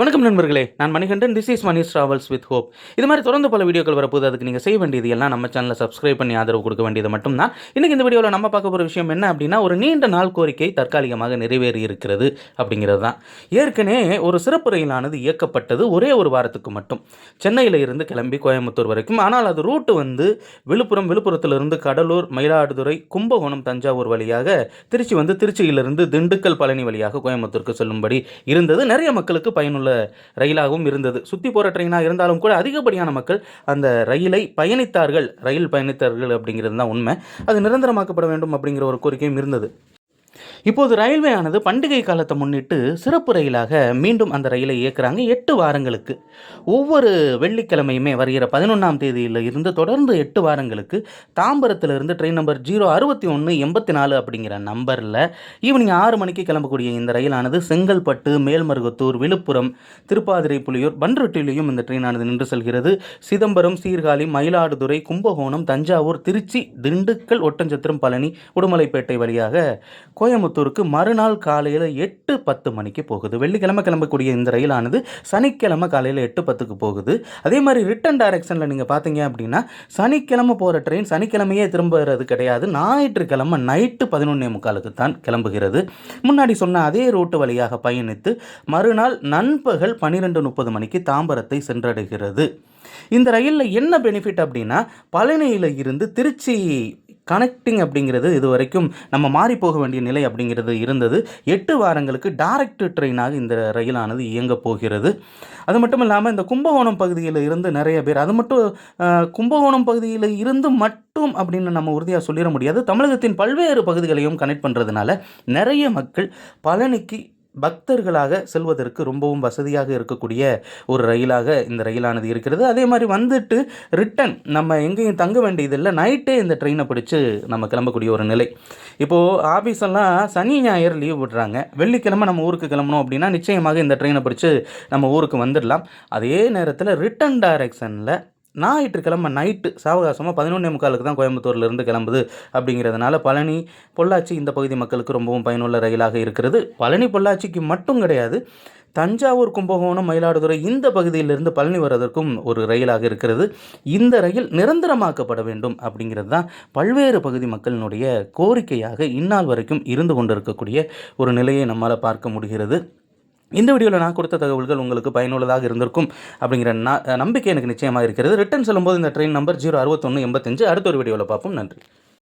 வணக்கம் நண்பர்களே. நான் Manikandan. This is Mani travels with hope இது மாதிரி தொடர்ந்து பல வீடியோக்கள் வரப்போது அதுக்கு நீங்கள் செய்ய வேண்டியது எல்லாம் நம்ம சேனலில் சப்ஸ்கிரைப் பண்ணி ஆதரவு கொடுக்க வேண்டியது மட்டும்தான். இன்றைக்கி இந்த வீடியோவில் நம்ம பார்க்க போகிற விஷயம் என்ன அப்படின்னா ஒரு நீண்ட நாள் கோரிக்கை தற்காலிகமாக நிறைவேறி இருக்கிறது அப்படிங்கிறது தான் ஏற்கனவே ஒரு சிறப்பு ரயிலானது இயக்கப்பட்டது ஒரே ஒரு வாரத்துக்கு மட்டும். சென்னையில் இருந்து கிளம்பி கோயம்புத்தூர் வரைக்கும். ஆனால் அது ரூட்டு வந்து விழுப்புரம் விழுப்புரத்திலிருந்து கடலூர் மயிலாடுதுறை கும்பகோணம் தஞ்சாவூர் வழியாக திருச்சி வந்து திருச்சியிலிருந்து திண்டுக்கல் பழனி வழியாக கோயம்புத்தூருக்கு செல்லும்படி இருந்தது. நிறைய மக்களுக்கு பயனுள்ள ரயிலாகவும் இருந்தது. சுற்றி போகிற ட்ரெயினாக இருந்தாலும் கூட அதிகப்படியான மக்கள் அந்த ரயிலை பயணித்தார்கள். ரயில் பயணித்தார்கள் அப்படிங்கிறது தான் உண்மை. அது நிரந்தரமாக்கப்பட வேண்டும் அப்படிங்கிற ஒரு கோரிக்கையும் இருந்தது. இப்போது ரயில்வே ஆனது பண்டிகை காலத்தை முன்னிட்டு சிறப்பு ரயிலாக மீண்டும் அந்த ரயிலை இயக்குறாங்க எட்டு வாரங்களுக்கு. ஒவ்வொரு வெள்ளிக்கிழமையுமே வருகிற பதினொன்றாம் தேதியில் இருந்து தொடர்ந்து எட்டு வாரங்களுக்கு தாம்பரத்திலிருந்து ட்ரெயின் நம்பர் ஜீரோ அறுபத்தி ஒன்று எண்பத்தி நாலு அப்படிங்கிற நம்பரில் ஈவினிங் ஆறு மணிக்கு கிளம்பக்கூடிய இந்த ரயிலானது செங்கல்பட்டு மேல்மருகத்தூர் விழுப்புரம் திருப்பாதிரை புலியூர் பன்ருட்டிலையும் இந்த ட்ரெயினானது நின்று செல்கிறது. சிதம்பரம் சீர்காழி மயிலாடுதுறை கும்பகோணம் தஞ்சாவூர் திருச்சி திண்டுக்கல் ஒட்டஞ்சத்திரம் பழனி உடுமலைப்பேட்டை வழியாக கோயம்புத்தூருக்கு மறுநாள் காலையில் எட்டு பத்து மணிக்கு போகுது. வெள்ளிக்கிழமை கிளம்பக்கூடிய இந்த ரயிலானது சனிக்கிழமை காலையில் எட்டு பத்துக்கு போகுது. அதே மாதிரி ரிட்டன் டைரக்ஷனில் நீங்கள் பார்த்தீங்க அப்படின்னா சனிக்கிழமை போகிற ட்ரெயின் சனிக்கிழமையே திரும்புறது கிடையாது. ஞாயிற்றுக்கிழமை நைட்டு பதினொன்னே முக்காலுக்கு தான் கிளம்புகிறது. முன்னாடி சொன்ன அதே ரூட்டு வழியாக பயணித்து மறுநாள் நண்பகல் பன்னிரெண்டு முப்பது மணிக்கு தாம்பரத்தை சென்றடைகிறது. இந்த ரயிலில் என்ன பெனிஃபிட் அப்படின்னா பழனியில் இருந்து திருச்சி கனெக்டிங் அப்படிங்கிறது இது வரைக்கும் நம்ம மாறி போக வேண்டிய நிலை அப்படிங்கிறது இருந்தது. எட்டு வாரங்களுக்கு டைரக்ட் ட்ரெயினாக இந்த ரயிலானது இயங்க போகிறது. அது மட்டும் இல்லாமல் இந்த கும்பகோணம் பகுதியில் இருந்து நிறைய பேர் அது மட்டும் கும்பகோணம் பகுதியில் இருந்து மட்டும் அப்படின்னு நம்ம உறுதியாக சொல்லிட முடியாது. தமிழகத்தின் பல்வேறு பகுதிகளையும் கனெக்ட் பண்ணுறதுனால நிறைய மக்கள் பழனிக்கு பக்தர்களாக செல்வதற்கு ரொம்பவும் வசதியாக இருக்கக்கூடிய ஒரு ரயிலாக இந்த ரயிலானது இருக்கிறது. அதே மாதிரி வந்துட்டு ரிட்டன் நம்ம எங்கேயும் தங்க வேண்டியதில்லை. நைட்டே இந்த ட்ரெயினை பிடிச்சி நம்ம கிளம்பக்கூடிய ஒரு நிலை. இப்போது ஆஃபீஸெல்லாம் சனி ஞாயிறு லீவ் விடுறாங்க. வெள்ளிக்கிழமை நம்ம ஊருக்கு கிளம்பணும் அப்படின்னா நிச்சயமாக இந்த ட்ரெயினை பிடிச்சு நம்ம ஊருக்கு வந்துடலாம். அதே நேரத்தில் ரிட்டன் டைரக்ஷனில் ஞாயிற்றுக்கிழமை நைட்டு சாவகாசமாக பதினொன்றே முக்காலுக்கு தான் கோயம்புத்தூர்லேருந்து கிளம்புது. அப்படிங்கிறதுனால பழனி பொள்ளாச்சி இந்த பகுதி மக்களுக்கு ரொம்பவும் பயனுள்ள ரயிலாக இருக்கிறது. பழனி பொள்ளாச்சிக்கு மட்டும் கிடையாது தஞ்சாவூர் கும்பகோணம் மயிலாடுதுறை இந்த பகுதியிலிருந்து பழனி வர்றதற்கும் ஒரு ரயிலாக இருக்கிறது. இந்த ரயில் நிரந்தரமாக்கப்பட வேண்டும் அப்படிங்கிறது தான் பல்வேறு பகுதி மக்களினுடைய கோரிக்கையாக இந்நாள் வரைக்கும் இருந்து கொண்டிருக்கக்கூடிய ஒரு நிலையை நம்மால் பார்க்க முடிகிறது. இந்த வீடியோவில் நான் கொடுத்த தகவல்கள் உங்களுக்கு பயனுள்ளதாக இருந்திருக்கும் அப்படிங்கிற நம்பிக்கை எனக்கு நிச்சயமாக இருக்கிறது. ரிட்டர்ன் சொல்லும்போது இந்த ட்ரெயின் நம்பர் ஜீரோ அறுபத்தொன்று எண்பத்தஞ்சு. அடுத்த ஒரு வீடியோவில் பார்ப்போம். நன்றி.